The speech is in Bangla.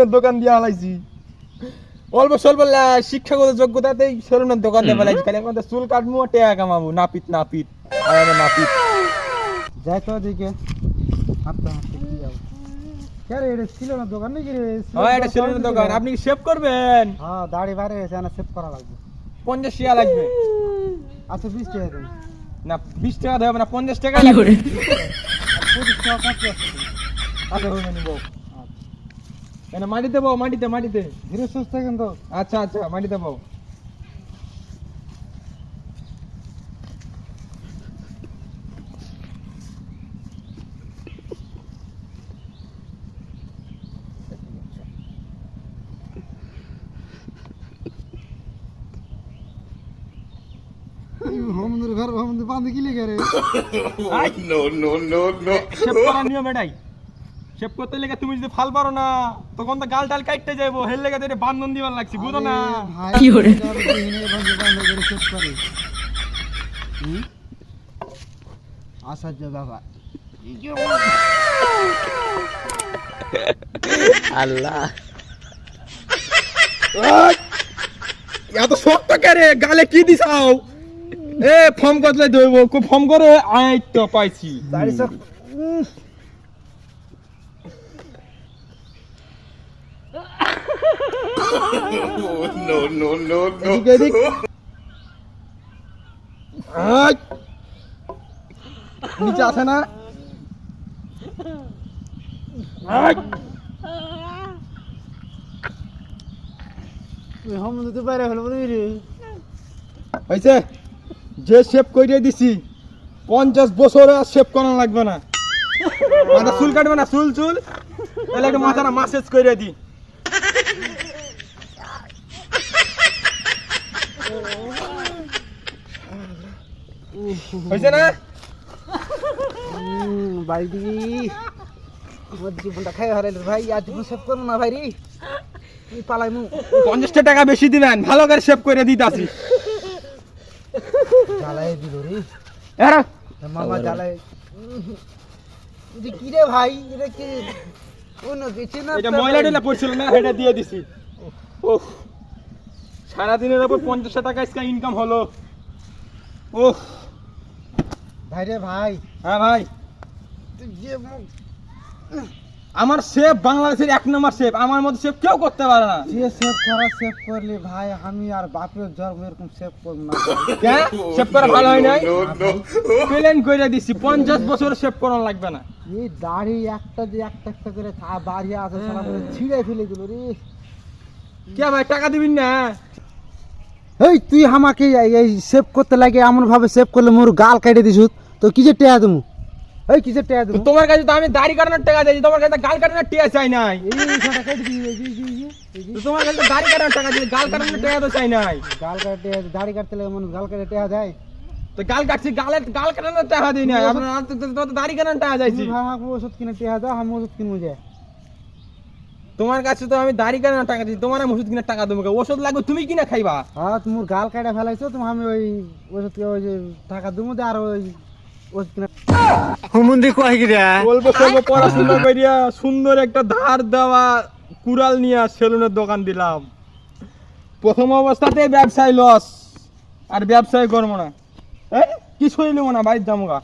সেলুনের দোকান দিয়ে হালাইছি অল্প স্বল্প শিক্ষাগত যোগ্যতাতেই সেলুনের দোকান দিয়ে ফেলাইছি খালি তো চুল কাটবো টেয়া কামাবো নাপিত নাপিত। আর আমি নাপিত। যাই তো দিকে কি যাব কে এটা ছিল না দোকান নাকি রে? হ্যাঁ এটা সেলুনের দোকান। আপনি কি সেভ করবেন? হ্যাঁ দাড়ি বাইরে গেছে না সেভ করা লাগবে। পঞ্চাশ টাকা লাগবে। আচ্ছা বিশ টাকা না বিশ টাকা দেবে না পঞ্চাশ টাকা লাগবে। পঁচিশ টাকা কাটতে আসছে। আচ্ছা হবে নিবো কেন মাটিতে বউ মাটিতে মাটিতে ধীরে সুস্থ কিন্তু। আচ্ছা আচ্ছা মাটিতে হোমদের ঘর হোমদের বাঁধে কি লেগে রে? শেভ করার নিয়ম এটাই। শেভ করতে লেগে তুমি যদি ফাল পারো না তখন তো গাল টাল কাটতে যাইবো। হেল লেগে তো এটা বান্ধন দিবার লাগছে বুঝো না। কি করে? করে করে? আশ্চর্য ব্যাপার। ওই! এত শক্ত কে রে? গালে কি দিছাও? এ ফর্ম করলে দইব খুব ফর্ম করে আই তো পাইছি দাড়ি সব এদিক এদিক আই! নিচে আছে না? আই! বাইরে হলো রে। হয়েছে? যে শেপ করে দিছি পঞ্চাশ বছরে আর শেপ করা লাগবে না। মাথা চুল কাটবে না চুল চুল। তাহলে একটু মাথাটা মাসেজ করে দি। হয়েছে না? বাড়ি আমার জীবনটা খাই হারাইল ভাই আর জীবন সেভ করব না ভাই রে পালাই মু পঞ্চাশটা টাকা বেশি দিবেন ভালো করে শেপ করে দিতে আসি জ্বালাই দিল রে। মামা জ্বালাই কি রে ভাই এটা কি? অন্য কিছু না এটা ময়লা টয়লা পড়ছিল না সেটা দিয়ে দিছি। ওহ সারাদিনের ওপর পঞ্চাশ টাকা আজকে ইনকাম হলো। ওহ ভাই রে ভাই। হ্যাঁ ভাই। তুই যে মুখ আমার শেফ বাংলাদেশের এক নম্বর শেফ আমার মতো শেফ কেউ করতে পারে না। যে সেভ করা সেভ করলি ভাই আমি আর বাপের জন্ম এরকম সেভ করব না। কেন শেফ করা ভালো হয় নাই? প্লেন করে দিছি পঞ্চাশ বছর শেফ করানো লাগবে না। এই দাড়ি একটা যে একটা একটা করে বাড়ি আছে সারা করে ছিঁড়ে ফেলে দিল রে। কে ভাই টাকা দিবিন না? এই তুই আমাকে এই- সেভ করতে লাগে এমন ভাবে সেভ করলে মোর গাল কেটে দিছু তো কি যে টেয়া দেবো এই কি যে টেয়া দেবো তোমার কাছে তো আমি দাড়ি কাটানোর টাকা দিয়েছি তোমার কাছে গাল কাটানোর টেয়া চাই নাই তোমার কাছে দাড়ি কাটানোর টাকা দিয়েছি গাল কাটানোর টাকা তো চাই নাই গাল কাটে দাড়ি কাটতে লাগে মানুষ গাল কেটে টেয়া দেয় তো গাল কাটছি গালের গাল কাটানোর টাকা দিই নাই আপনার দাড়ি কাটানোর টাকা চাইছি ওষুধ কিনে টেয়া দাও আমি ওষুধ কিনবো যে তোমার কাছে তো আমি দাড়ি কাটানোর টাকা দিই তোমার আমি ওষুধ কিনে টাকা দেবো ওষুধ লাগবে তুমি কিনা খাইবা। হ্যাঁ তোমার গাল কাটা ফেলাইছো তুমি আমি ওই ওষুধ ওই যে টাকা দেবো আর ওই ওষুধ কিনে অল্প স্বল্প পড়াশোনা করিয়া সুন্দর একটা ধার দেওয়া কুড়াল নিয়ে সেলুনের দোকান দিলাম। প্রথম অবস্থাতে ব্যবসায় লস আর ব্যবসায় করব না। এই, কিছুই নেব না বাড়ির যাব গা